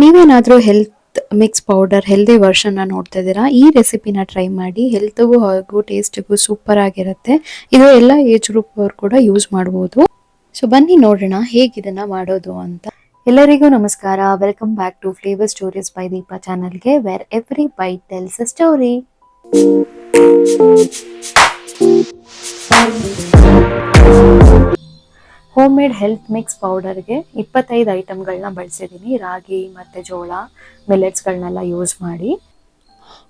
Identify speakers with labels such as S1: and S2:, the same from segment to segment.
S1: ನೀವೇನಾದರೂ health mix powder healthy ವರ್ಷನ್ನ ನೋಡ್ತಾ ಇದ್ದೀರಾ? ಈ ರೆಸಿಪಿನ ಟ್ರೈ ಮಾಡಿ ಹೆಲ್ತ್ಗೂ ಹಾಗೂ ಟೇಸ್ಟಿಗೂ ಸೂಪರ್ ಆಗಿರುತ್ತೆ. ಇದು ಎಲ್ಲ ಏಜ್ ಗ್ರೂಪ್ ಅವ್ರು ಕೂಡ ಯೂಸ್ ಮಾಡ್ಬೋದು. ಸೊ ಬನ್ನಿ ನೋಡೋಣ ಹೇಗಿದನ್ನ ಮಾಡೋದು ಅಂತ. ಎಲ್ಲರಿಗೂ ನಮಸ್ಕಾರ. Welcome back to flavour stories by Deepa ಚಾನಲ್ಗೆ where every bite tells a story homemade health mix ಪೌಡರ್ಗೆ ಇಪ್ಪತ್ತೈದು ಐಟಮ್ಗಳನ್ನ ಬಳಸಿದ್ದೀನಿ ರಾಗಿ ಮತ್ತು ಜೋಳ ಮಿಲೆಟ್ಸ್ಗಳನ್ನೆಲ್ಲ ಯೂಸ್ ಮಾಡಿ.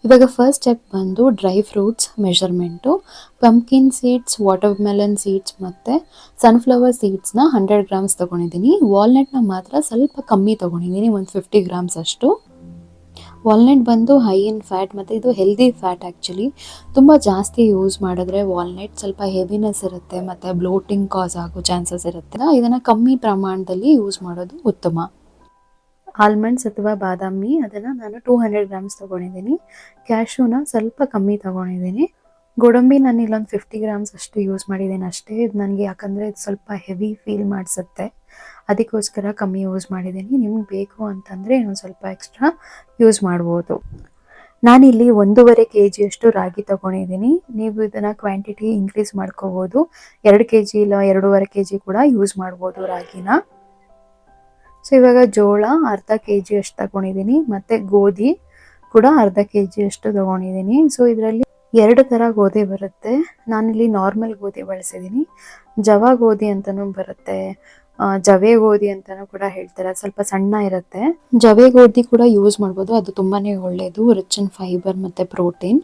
S1: ಇವಾಗ ಫಸ್ಟ್ ಸ್ಟೆಪ್ ಬಂದು dry fruits measurement pumpkin seeds watermelon seeds ಮತ್ತು ಸನ್ಫ್ಲವರ್ ಸೀಡ್ಸ್ನ ಹಂಡ್ರೆಡ್ ಗ್ರಾಮ್ಸ್ ತೊಗೊಂಡಿದ್ದೀನಿ ವಾಲ್ನಟ್ನ ಮಾತ್ರ ಸ್ವಲ್ಪ ಕಮ್ಮಿ ತೊಗೊಂಡಿದ್ದೀನಿ ಒಂದು ಫಿಫ್ಟಿ ಗ್ರಾಮ್ಸ್ ಅಷ್ಟು. ವಾಲ್ನಟ್ ಬಂದು ಹೈ ಇನ್ ಫ್ಯಾಟ್ ಮತ್ತು ಇದು ಹೆಲ್ದಿ ಫ್ಯಾಟ್ ಆ್ಯಕ್ಚುಲಿ ತುಂಬ ಜಾಸ್ತಿ ಯೂಸ್ ಮಾಡಿದ್ರೆ ವಾಲ್ನಟ್ ಸ್ವಲ್ಪ ಹೆವಿನೆಸ್ ಇರುತ್ತೆ, ಮತ್ತು ಬ್ಲೋಟಿಂಗ್ ಕಾಸ್ ಆಗೋ ಚಾನ್ಸಸ್ ಇರುತ್ತೆ. ಇದನ್ನು ಕಮ್ಮಿ ಪ್ರಮಾಣದಲ್ಲಿ ಯೂಸ್ ಮಾಡೋದು ಉತ್ತಮ. ಆಲ್ಮಂಡ್ಸ್ ಅಥವಾ ಬಾದಾಮಿ, ಅದನ್ನು ನಾನು ಟೂ ಹಂಡ್ರೆಡ್ ಗ್ರಾಮ್ಸ್ ತೊಗೊಂಡಿದ್ದೀನಿ. ಕ್ಯಾಶೂನ ಸ್ವಲ್ಪ ಕಮ್ಮಿ ತೊಗೊಂಡಿದ್ದೀನಿ. ಗೋಡಂಬಿ ನಾನು ಇಲ್ಲೊಂದು ಫಿಫ್ಟಿ ಗ್ರಾಮ್ಸ್ ಅಷ್ಟು ಯೂಸ್ ಮಾಡಿದ್ದೀನಿ ಅಷ್ಟೇ. ಇದು ನನಗೆ ಯಾಕಂದರೆ ಇದು ಸ್ವಲ್ಪ ಹೆವಿ ಫೀಲ್ ಮಾಡಿಸುತ್ತೆ. ಅದಕ್ಕೋಸ್ಕರ ಕಮ್ಮಿ ಯೂಸ್ ಮಾಡಿದ್ದೀನಿ. ನಿಮ್ಗೆ ಬೇಕು ಅಂತಂದರೆ ಇನ್ನೊಂದು ಸ್ವಲ್ಪ ಎಕ್ಸ್ಟ್ರಾ ಯೂಸ್ ಮಾಡ್ಬೋದು. ನಾನಿಲ್ಲಿ ಒಂದೂವರೆ ಕೆ ಜಿಯಷ್ಟು ರಾಗಿ ತೊಗೊಂಡಿದ್ದೀನಿ. ನೀವು ಇದನ್ನು ಕ್ವಾಂಟಿಟಿ ಇನ್ಕ್ರೀಸ್ ಮಾಡ್ಕೋಬೋದು. ಎರಡು ಕೆ ಜಿ ಇಲ್ಲ, ಎರಡೂವರೆ ಕೆ ಜಿ ಕೂಡ ಯೂಸ್ ಮಾಡ್ಬೋದು ರಾಗಿನ. ಸೊ ಇವಾಗ ಜೋಳ ಅರ್ಧ ಕೆ ಜಿ ಅಷ್ಟು ತಗೊಂಡಿದ್ದೀನಿ. ಮತ್ತು ಗೋಧಿ ಕೂಡ ಅರ್ಧ ಕೆ ಜಿ ಅಷ್ಟು ತೊಗೊಂಡಿದ್ದೀನಿ. ಸೊ ಇದರಲ್ಲಿ ಎರಡು ಥರ ಗೋಧಿ ಬರುತ್ತೆ. ನಾನಿಲ್ಲಿ ನಾರ್ಮಲ್ ಗೋಧಿ ಬಳಸಿದ್ದೀನಿ. ಜವ ಗೋಧಿ ಅಂತಲೂ ಬರುತ್ತೆ. ಜವೆ ಗೋಧಿ ಅಂತಾನು ಕೂಡ ಹೇಳ್ತಾರೆ. ಸ್ವಲ್ಪ ಸಣ್ಣ ಇರುತ್ತೆ. ಜವೆ ಗೋಧಿ ಕೂಡ ಯೂಸ್ ಮಾಡ್ಬೋದು. ಅದು ತುಂಬಾನೇ ಒಳ್ಳೆಯದು ರಿಚ್ ಇನ್ ಫೈಬರ್ ಮತ್ತು ಪ್ರೋಟೀನ್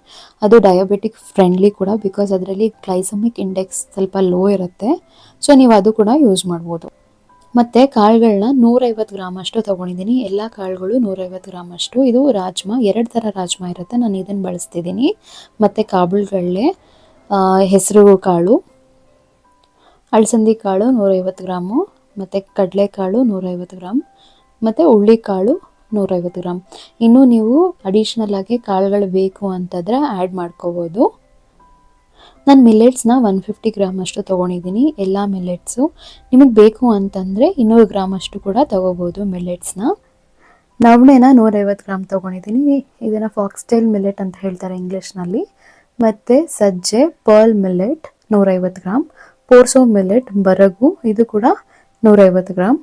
S1: ಅದು ಡಯಾಬಿಟಿಕ್ ಫ್ರೆಂಡ್ಲಿ ಕೂಡ ಬಿಕಾಸ್ ಅದರಲ್ಲಿ ಗ್ಲೈಸಮಿಕ್ ಇಂಡೆಕ್ಸ್ ಸ್ವಲ್ಪ ಲೋ ಇರುತ್ತೆ. ಸೊ ನೀವು ಅದು ಕೂಡ ಯೂಸ್ ಮಾಡ್ಬೋದು. ಮತ್ತು ಕಾಳುಗಳನ್ನ ನೂರೈವತ್ತು ಗ್ರಾಮ್ ಅಷ್ಟು ತೊಗೊಂಡಿದ್ದೀನಿ. ಎಲ್ಲ ಕಾಳುಗಳು ನೂರೈವತ್ತು ಗ್ರಾಮ್ ಅಷ್ಟು. ಇದು ರಾಜ್ಮಾ, ಎರಡು ಥರ ರಾಜ್ಮಾ ಇರುತ್ತೆ. ನಾನು ಇದನ್ನು ಬಳಸ್ತಿದ್ದೀನಿ. ಮತ್ತು ಕಾಳುಗಳೇ ಹೆಸರು ಕಾಳು, ಅಳಸಂದಿ ಕಾಳು ನೂರೈವತ್ತು ಗ್ರಾಮು. ಮತ್ತು ಕಡಲೆಕಾಳು ನೂರೈವತ್ತು ಗ್ರಾಮ್, ಮತ್ತು ಹುಳ್ಳಿಕಾಳು ನೂರೈವತ್ತು ಗ್ರಾಮ್. ಇನ್ನು ನೀವು ಅಡಿಷ್ನಲ್ ಆಗಿ ಕಾಳುಗಳು ಬೇಕು ಅಂತಂದರೆ ಆ್ಯಡ್ ಮಾಡ್ಕೋಬೋದು. ನಾನು ಮಿಲ್ಲೆಟ್ಸ್ನ ಒನ್ ಫಿಫ್ಟಿ ಗ್ರಾಮ್ ಅಷ್ಟು ತೊಗೊಂಡಿದ್ದೀನಿ. ಎಲ್ಲ ಮಿಲ್ಲೆಟ್ಸು ನಿಮಗೆ ಬೇಕು ಅಂತಂದರೆ ಇನ್ನೂರು ಗ್ರಾಮ್ ಅಷ್ಟು ಕೂಡ ತೊಗೋಬೋದು ಮಿಲ್ಲೆಟ್ಸ್ನ ನವಣೆನ ನೂರೈವತ್ತು ಗ್ರಾಮ್ ತೊಗೊಂಡಿದ್ದೀನಿ. ಇದನ್ನು ಫಾಕ್ಸ್ಟೈಲ್ ಮಿಲ್ಲೆಟ್ ಅಂತ ಹೇಳ್ತಾರೆ ಇಂಗ್ಲೀಷ್ನಲ್ಲಿ. ಮತ್ತು ಸಜ್ಜೆ ಪರ್ಲ್ ಮಿಲ್ಲೆಟ್ ನೂರೈವತ್ತು ಗ್ರಾಮ್ ಪೋರ್ಸೋ ಮಿಲ್ಲೆಟ್ ಬರಗು, ಇದು ಕೂಡ ನೂರೈವತ್ತು ಗ್ರಾಮ್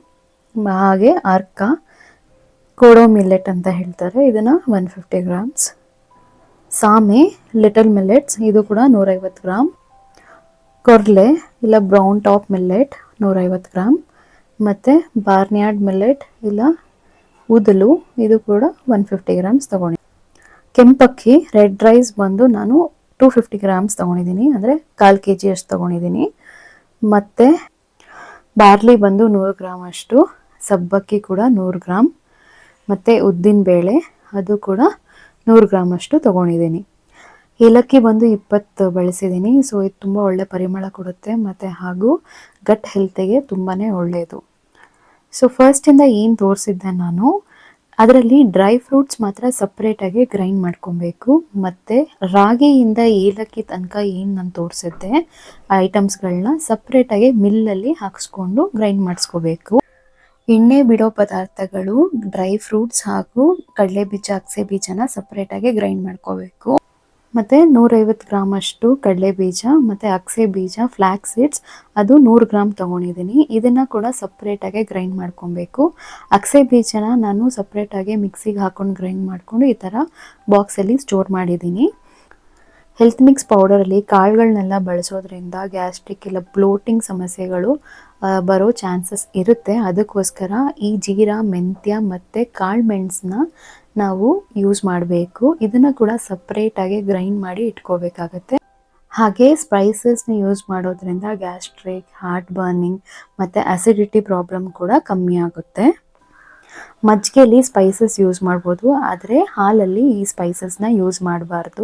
S1: ಹಾಗೆ ಅರ್ಕ, ಕೋಡೋ ಮಿಲ್ಲೆಟ್ ಅಂತ ಹೇಳ್ತಾರೆ. ಇದನ್ನು ಒನ್ ಫಿಫ್ಟಿ ಗ್ರಾಮ್ಸ್. ಸಾಮೆ, ಲಿಟಲ್ ಮಿಲ್ಲೆಟ್ಸ್, ಇದು ಕೂಡ ನೂರೈವತ್ತು ಗ್ರಾಮ್. ಕೊರ್ಲೆ, ಇಲ್ಲ ಬ್ರೌನ್ ಟಾಪ್ ಮಿಲ್ಲೆಟ್, ನೂರೈವತ್ತು ಗ್ರಾಮ್. ಮತ್ತು ಬಾರ್ನ್ಯಾರ್ಡ್ ಮಿಲ್ಲೆಟ್, ಇಲ್ಲ ಉದಲು, ಇದು ಕೂಡ ಒನ್ ಫಿಫ್ಟಿ ಗ್ರಾಮ್ಸ್ ತೊಗೊಂಡಿ ಕೆಂಪಕ್ಕಿ, ರೆಡ್ ರೈಸ್ ಬಂದು ನಾನು ಟೂ ಫಿಫ್ಟಿ ಗ್ರಾಮ್ಸ್ ತೊಗೊಂಡಿದ್ದೀನಿ. ಅಂದರೆ ಕಾಲು ಕೆ ಜಿ ಅಷ್ಟು ತೊಗೊಂಡಿದ್ದೀನಿ. ಮತ್ತು ಬಾರ್ಲಿ ಬಂದು ನೂರು ಗ್ರಾಮ್ ಅಷ್ಟು, ಸಬ್ಬಕ್ಕಿ ಕೂಡ ನೂರು ಗ್ರಾಮ್, ಮತ್ತು ಉದ್ದಿನ ಬೇಳೆ ಅದು ಕೂಡ ನೂರು ಗ್ರಾಮ್ ಅಷ್ಟು ತೊಗೊಂಡಿದ್ದೀನಿ. ಏಲಕ್ಕಿ ಬಂದು ಇಪ್ಪತ್ತು ಬಳಸಿದ್ದೀನಿ ಸೊ ಇದು ತುಂಬ ಒಳ್ಳೆ ಪರಿಮಳ ಕೊಡುತ್ತೆ, ಮತ್ತು ಹಾಗೂ ಗಟ್ ಹೆಲ್ತಿಗೆ ತುಂಬಾ ಒಳ್ಳೆಯದು ಸೊ ಫಸ್ಟಿಂದ ಏನು ತೋರಿಸಿದ್ದೆ ನಾನು ಅದರಲ್ಲಿ ಡ್ರೈ ಫ್ರೂಟ್ಸ್ ಮಾತ್ರ ಸಪ್ರೇಟಾಗಿ ಗ್ರೈಂಡ್ ಮಾಡ್ಕೊಬೇಕು. ಮತ್ತು ರಾಗಿಯಿಂದ ಏಲಕ್ಕಿ ತನಕ ಏನು ನಾನು ತೋರಿಸಿದ್ದೆ ಐಟಮ್ಸ್ಗಳನ್ನ ಸಪ್ರೇಟಾಗಿ ಮಿಲ್ಲಲ್ಲಿ ಹಾಕ್ಸ್ಕೊಂಡು ಗ್ರೈಂಡ್ ಮಾಡಿಸ್ಕೋಬೇಕು. ಎಣ್ಣೆ ಬಿಡೋ ಪದಾರ್ಥಗಳು, ಡ್ರೈ ಫ್ರೂಟ್ಸ್ ಹಾಗೂ ಕಡಲೆ ಬೀಜ ಅಗಸೆ ಬೀಜನ ಸಪ್ರೇಟಾಗಿ ಗ್ರೈಂಡ್ ಮಾಡ್ಕೋಬೇಕು. ಮತ್ತು ನೂರೈವತ್ತು ಗ್ರಾಮ್ ಅಷ್ಟು ಕಡಲೆ ಬೀಜ, ಮತ್ತು ಅಗಸೆ ಬೀಜ ಫ್ಲ್ಯಾಕ್ ಸೀಡ್ಸ್ ಅದು ನೂರು ಗ್ರಾಮ್ ತೊಗೊಂಡಿದ್ದೀನಿ. ಇದನ್ನು ಕೂಡ ಸಪ್ರೇಟಾಗಿ ಗ್ರೈಂಡ್ ಮಾಡ್ಕೊಬೇಕು. ಅಗಸೆ ಬೀಜನ ನಾನು ಸಪ್ರೇಟಾಗಿ ಮಿಕ್ಸಿಗೆ ಹಾಕೊಂಡು ಗ್ರೈಂಡ್ ಮಾಡಿಕೊಂಡು ಈ ಥರ ಬಾಕ್ಸಲ್ಲಿ ಸ್ಟೋರ್ ಮಾಡಿದ್ದೀನಿ. ಹೆಲ್ತ್ ಮಿಕ್ಸ್ ಪೌಡರಲ್ಲಿ ಕಾಳುಗಳನ್ನೆಲ್ಲ ಬಳಸೋದ್ರಿಂದ ಗ್ಯಾಸ್ಟ್ರಿಕ್ ಇಲ್ಲ ಬ್ಲೋಟಿಂಗ್ ಸಮಸ್ಯೆಗಳು ಬರೋ ಚಾನ್ಸಸ್ ಇರುತ್ತೆ. ಅದಕ್ಕೋಸ್ಕರ ಈ ಜೀರಾ, ಮೆಂತ್ಯ ಮತ್ತು ಕಾಳು ಮೆಣಸನ್ನ ನಾವು ಯೂಸ್ ಮಾಡಬೇಕು. ಇದನ್ನು ಕೂಡ ಸಪ್ರೇಟಾಗಿ ಗ್ರೈಂಡ್ ಮಾಡಿ ಇಟ್ಕೋಬೇಕಾಗತ್ತೆ. ಹಾಗೆ ಸ್ಪೈಸಸ್ನ ಯೂಸ್ ಮಾಡೋದ್ರಿಂದ ಗ್ಯಾಸ್ಟ್ರಿಕ್ ಹಾರ್ಟ್ ಬರ್ನಿಂಗ್ ಮತ್ತು ಅಸಿಡಿಟಿ ಪ್ರಾಬ್ಲಮ್ ಕೂಡ ಕಮ್ಮಿ ಆಗುತ್ತೆ. ಮಜ್ಜಿಗೆಯಲ್ಲಿ ಸ್ಪೈಸಸ್ ಯೂಸ್ ಮಾಡ್ಬೋದು. ಆದರೆ ಹಾಲಲ್ಲಿ ಈ ಸ್ಪೈಸಸ್ನ ಯೂಸ್ ಮಾಡಬಾರ್ದು.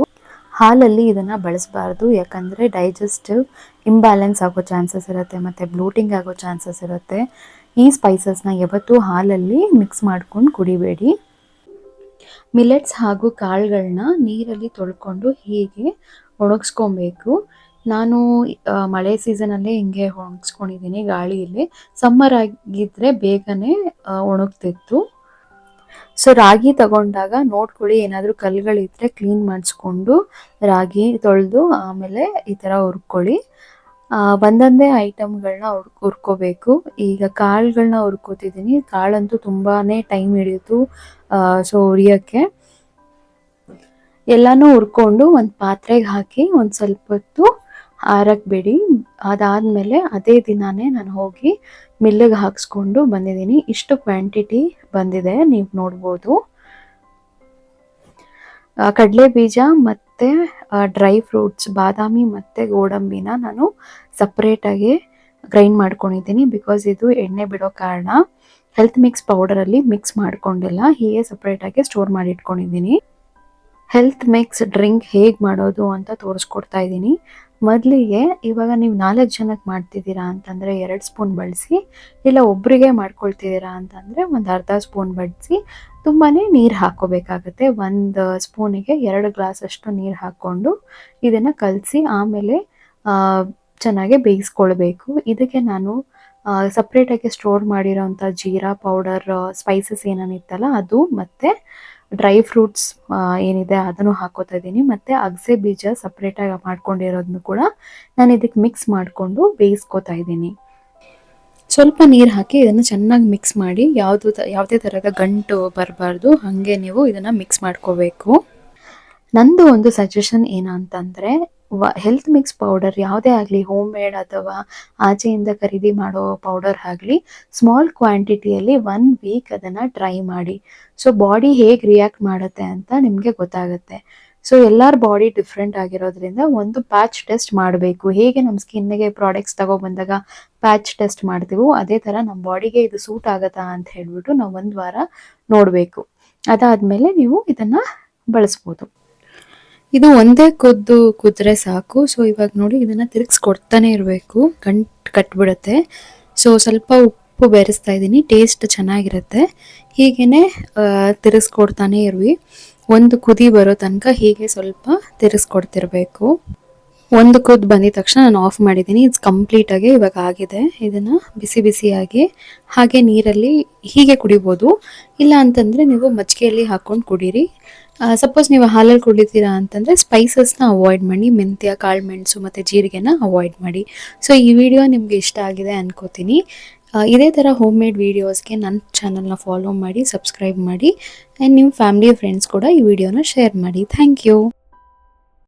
S1: ಹಾಲಲ್ಲಿ ಇದನ್ನು ಬಳಸಬಾರ್ದು. ಯಾಕಂದರೆ ಡೈಜೆಸ್ಟಿವ್ ಇಂಬ್ಯಾಲೆನ್ಸ್ ಆಗೋ ಚಾನ್ಸಸ್ ಇರುತ್ತೆ ಮತ್ತು ಬ್ಲೂಟಿಂಗ್ ಆಗೋ ಚಾನ್ಸಸ್ ಇರುತ್ತೆ. ಈ ಸ್ಪೈಸಸ್ನ ಯಾವತ್ತೂ ಹಾಲಲ್ಲಿ ಮಿಕ್ಸ್ ಮಾಡ್ಕೊಂಡು ಕುಡಿಬೇಡಿ. ಮಿಲೆಟ್ಸ್ ಹಾಗೂ ಕಾಳುಗಳನ್ನ ನೀರಲ್ಲಿ ತೊಳ್ಕೊಂಡು ಹೀಗೆ ಒಣಗಿಸ್ಕೊಬೇಕು. ನಾನು ಮಳೆ ಸೀಸನಲ್ಲೇ ಹಿಂಗೆ ಒಣಗಿಸ್ಕೊಂಡಿದ್ದೀನಿ ಗಾಳಿಯಲ್ಲಿ. ಸಮ್ಮರ್ ಆಗಿದ್ರೆ ಬೇಗನೆ ಒಣಗ್ತಿತ್ತು. ಸೊ, ರಾಗಿ ತಗೊಂಡಾಗ ನೋಡ್ಕೊಳ್ಳಿ, ಏನಾದರೂ ಕಲ್ಗಳಿದ್ರೆ ಕ್ಲೀನ್ ಮಾಡಿಸ್ಕೊಂಡು ರಾಗಿ ತೊಳೆದು ಆಮೇಲೆ ಈ ಥರ ಹುರ್ಕೊಳ್ಳಿ. ಒಂದೊಂದೇ ಐಟಮ್ಗಳನ್ನ ಹುರ್ ಹುರ್ಕೋಬೇಕು. ಈಗ ಕಾಳುಗಳನ್ನ ಹುರ್ಕೋತಿದ್ದೀನಿ. ಕಾಳಂತೂ ತುಂಬಾನೇ ಟೈಮ್ ಹಿಡಿಯಿತು ಸೊ ಹುರಿಯೋಕ್ಕೆ. ಎಲ್ಲನೂ ಹುರ್ಕೊಂಡು ಒಂದು ಪಾತ್ರೆಗೆ ಹಾಕಿ ಒಂದು ಸ್ವಲ್ಪ ಹೊತ್ತು ಆರಕ್ಕೆ ಬಿಡಿ ಅದಾದಮೇಲೆ ಅದೇ ದಿನಾನೇ ನಾನು ಹೋಗಿ ಮಿಲ್ಲಿಗೆ ಹಾಕ್ಸ್ಕೊಂಡು ಬಂದಿದ್ದೀನಿ. ಇಷ್ಟು ಕ್ವಾಂಟಿಟಿ ಬಂದಿದೆ, ನೀವು ನೋಡ್ಬೋದು. ಕಡಲೆ ಬೀಜ ಮತ್ತು ಡ್ರೈ ಫ್ರೂಟ್ಸ್ ಬಾದಾಮಿ ಮತ್ತು ಗೋಡಂಬಿನ ನಾನು ಸಪ್ರೇಟಾಗಿ ಗ್ರೈಂಡ್ ಮಾಡ್ಕೊಂಡಿದ್ದೀನಿ ಬಿಕಾಸ್ ಇದು ಎಣ್ಣೆ ಬಿಡೋ ಕಾರಣ. ಹೆಲ್ತ್ ಮಿಕ್ಸ್ ಪೌಡರಲ್ಲಿ ಮಿಕ್ಸ್ ಮಾಡ್ಕೊಂಡಿಲ್ಲ, ಹೀಗೆ ಸಪ್ರೇಟಾಗಿ ಸ್ಟೋರ್ ಮಾಡಿ ಇಟ್ಕೊಂಡಿದ್ದೀನಿ. ಹೆಲ್ತ್ ಮಿಕ್ಸ್ ಡ್ರಿಂಕ್ ಹೇಗೆ ಮಾಡೋದು ಅಂತ ತೋರಿಸ್ಕೊಡ್ತಾ ಇದ್ದೀನಿ. ಮೊದಲಿಗೆ ಇವಾಗ ನೀವು ನಾಲ್ಕು ಜನಕ್ಕೆ ಮಾಡ್ತಿದ್ದೀರಾ ಅಂತಂದರೆ ಎರಡು ಸ್ಪೂನ್ ಬಳಸಿ, ಇಲ್ಲ ಒಬ್ಬರಿಗೆ ಮಾಡ್ಕೊಳ್ತಿದ್ದೀರಾ ಅಂತಂದರೆ ಒಂದು ಅರ್ಧ ಸ್ಪೂನ್ ಬಳಸಿ ತುಂಬಾ ನೀರು ಹಾಕ್ಕೋಬೇಕಾಗತ್ತೆ ಒಂದು ಸ್ಪೂನಿಗೆ ಎರಡು ಗ್ಲಾಸ್ ಅಷ್ಟು ನೀರು ಹಾಕ್ಕೊಂಡು ಇದನ್ನು ಕಲಸಿ ಆಮೇಲೆ ಚೆನ್ನಾಗಿ ಬೇಯಿಸ್ಕೊಳ್ಬೇಕು. ಇದಕ್ಕೆ ನಾನು ಸಪ್ರೇಟಾಗಿ ಸ್ಟೋರ್ ಮಾಡಿರೋಂಥ ಜೀರಾ ಪೌಡರ್ ಸ್ಪೈಸಸ್ ಏನೇನಿತ್ತಲ್ಲ ಅದು ಮತ್ತು ಡ್ರೈ ಫ್ರೂಟ್ಸ್ ಏನಿದೆ ಅದನ್ನು ಹಾಕೋತಾ ಇದ್ದೀನಿ. ಮತ್ತು ಅಗಸೆ ಬೀಜ ಸಪ್ರೇಟಾಗಿ ಮಾಡ್ಕೊಂಡಿರೋದನ್ನು ಕೂಡ ನಾನು ಇದಕ್ಕೆ ಮಿಕ್ಸ್ ಮಾಡಿಕೊಂಡು ಬೇಯಿಸ್ಕೊತಾ ಇದ್ದೀನಿ. ಸ್ವಲ್ಪ ನೀರು ಹಾಕಿ ಇದನ್ನು ಚೆನ್ನಾಗಿ ಮಿಕ್ಸ್ ಮಾಡಿ ಯಾವುದು ಯಾವುದೇ ಥರದ ಗಂಟು ಬರಬಾರ್ದು, ಹಾಗೆ ನೀವು ಇದನ್ನು ಮಿಕ್ಸ್ ಮಾಡ್ಕೋಬೇಕು. ನಂದು ಒಂದು ಸಜೆಷನ್ ಏನು ಅಂತಂದರೆ ಹೆಲ್ತ್ ಮಿಕ್ಸ್ ಪೌಡರ್ ಯಾವುದೇ ಆಗಲಿ ಹೋಮ್ ಮೇಡ್ ಅಥವಾ ಆಚೆಯಿಂದ ಖರೀದಿ ಮಾಡೋ ಪೌಡರ್ ಆಗಲಿ ಸ್ಮಾಲ್ ಕ್ವಾಂಟಿಟಿಯಲ್ಲಿ ಒನ್ ವೀಕ್ ಅದನ್ನು ಟ್ರೈ ಮಾಡಿ. ಸೊ ಬಾಡಿ ಹೇಗೆ ರಿಯಾಕ್ಟ್ ಮಾಡುತ್ತೆ ಅಂತ ನಿಮಗೆ ಗೊತ್ತಾಗುತ್ತೆ. ಸೊ ಎಲ್ಲರ ಬಾಡಿ ಡಿಫ್ರೆಂಟ್ ಆಗಿರೋದ್ರಿಂದ ಒಂದು ಪ್ಯಾಚ್ ಟೆಸ್ಟ್ ಮಾಡಬೇಕು. ಹೇಗೆ ನಮ್ಮ ಸ್ಕಿನ್ಗೆ ಪ್ರಾಡಕ್ಟ್ಸ್ ತಗೋ ಬಂದಾಗ ಪ್ಯಾಚ್ ಟೆಸ್ಟ್ ಮಾಡ್ತೀವೋ ಅದೇ ಥರ ನಮ್ಮ ಬಾಡಿಗೆ ಇದು ಸೂಟ್ ಆಗತ್ತಾ ಅಂತ ಹೇಳ್ಬಿಟ್ಟು ನಾವು ಒಂದು ವಾರ ನೋಡಬೇಕು. ಅದಾದಮೇಲೆ ನೀವು ಇದನ್ನು ಬಳಸ್ಬೋದು. ಇದು ಒಂದೇ ಕುದ್ದು ಕುದ್ರೆ ಸಾಕು. ಸೊ ಇವಾಗ ನೋಡಿ ಇದನ್ನ ತಿರುಗಿಸ್ಕೊಡ್ತಾನೆ ಇರಬೇಕು. ಗಂಟ್ ಕಟ್ಬಿಡುತ್ತೆ. ಸೊ ಸ್ವಲ್ಪ ಉಪ್ಪು ಬೆರೆಸ್ತಾ ಇದ್ದೀನಿ. ಟೇಸ್ಟ್ ಚೆನ್ನಾಗಿರುತ್ತೆ. ಹೀಗೇನೆ ತಿರುಗಿಸ್ಕೊಡ್ತಾನೆ ಇರ್ವಿ. ಒಂದು ಕುದಿ ಬರೋ ತನಕ ಹೀಗೆ ಸ್ವಲ್ಪ ತಿರುಗಿಸ್ಕೊಡ್ತಿರ್ಬೇಕು. ಒಂದು ಕುದ್ದು ಬಂದಿದ ತಕ್ಷಣ ನಾನು ಆಫ್ ಮಾಡಿದ್ದೀನಿ. ಇಟ್ಸ್ ಕಂಪ್ಲೀಟಾಗಿ ಇವಾಗ ಆಗಿದೆ. ಇದನ್ನು ಬಿಸಿ ಬಿಸಿಯಾಗಿ ಹಾಗೆ ನೀರಲ್ಲಿ ಹೀಗೆ ಕುಡಿಬೋದು. ಇಲ್ಲ ಅಂತಂದರೆ ನೀವು ಮಜ್ಜಿಗೆಯಲ್ಲಿ ಹಾಕ್ಕೊಂಡು ಕುಡೀರಿ. ಸಪೋಸ್ ನೀವು ಹಾಲಲ್ಲಿ ಕುಡಿತೀರಾ ಅಂತಂದರೆ ಸ್ಪೈಸಸ್ನ ಅವಾಯ್ಡ್ ಮಾಡಿ, ಮೆಂತ್ಯ, ಕಾಳು ಮೆಣಸು ಮತ್ತು ಜೀರಿಗೆನ ಅವಾಯ್ಡ್ ಮಾಡಿ. ಸೊ ಈ ವಿಡಿಯೋ ನಿಮಗೆ ಇಷ್ಟ ಆಗಿದೆ ಅನ್ಕೋತೀನಿ. ಇದೇ ಥರ ಹೋಮ್ ಮೇಡ್ ವೀಡಿಯೋಸ್ಗೆ ನನ್ನ ಚಾನಲ್ನ ಫಾಲೋ ಮಾಡಿ ಸಬ್ಸ್ಕ್ರೈಬ್ ಮಾಡಿ ಆ್ಯಂಡ್ ನಿಮ್ಮ ಫ್ಯಾಮಿಲಿ ಫ್ರೆಂಡ್ಸ್ ಕೂಡ ಈ ವಿಡಿಯೋನ ಶೇರ್ ಮಾಡಿ. Thank you